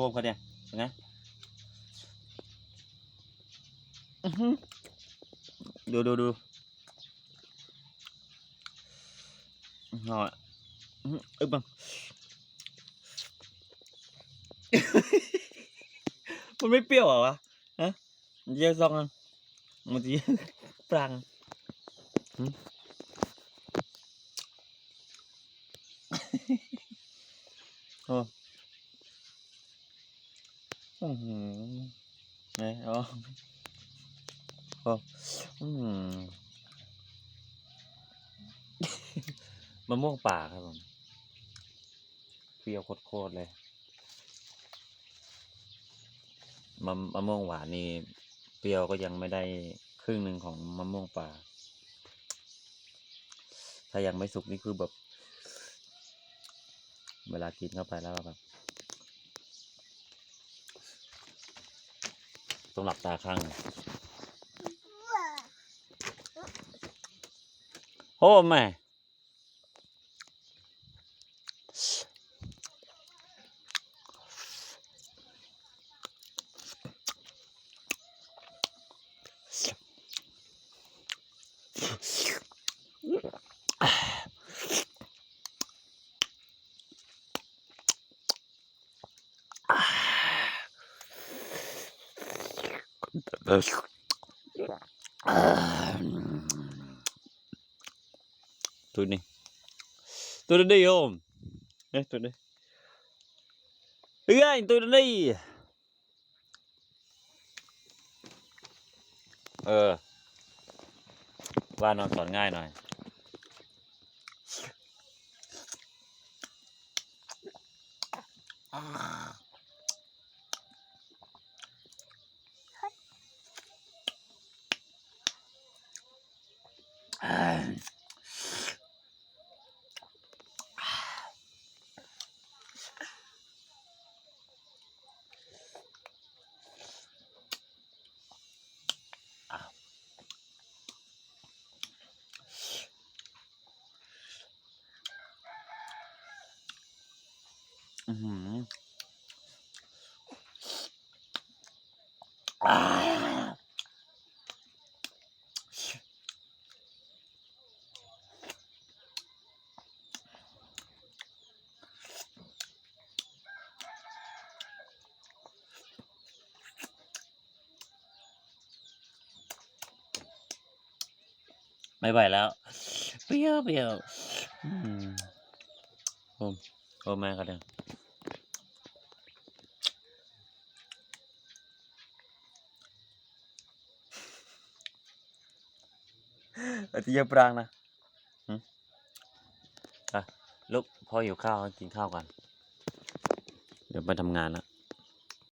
พวกเขาเนี่ยเห็นไหมอื้อหือดูดูดูหน่อยอื้อหืออึ๊บบังมันไม่เปรี้ยวเหรอวะฮะมันจะแยกซองอะมันจะแยกปรังหึโอ้ อือหือไหนอ๋ออ้อืมมะม่วงป่าครับผมเปรี้ยวโคตรๆเลยมะมะม่วงหวานนี่เปรี้ยวก็ยังไม่ได้ครึ่งหนึ่งของมะม่วงป่า ถ้ายังไม่สุกนี่คือแบบ เวลากินเข้าไปแล้วแบบ ต้องหลับตาข้างหนึ่งโอ้แม่ ตัวนี้ตัวนี้โยมเอ๊ะตัวนี้เฮ้ยตั วนี้เออ ว่านอนสอนง่ายหน่อย อือหืออ่า ไม่ไหวแล้ว เปรี้ยวเปรี้ยวอืมโอ้โอ้แม่ก็เด้อาทิตย์ปรางนะอะลูกพ่อหิวข้าวกินข้าวกัน เดี๋ยวไปทำงานแล้ว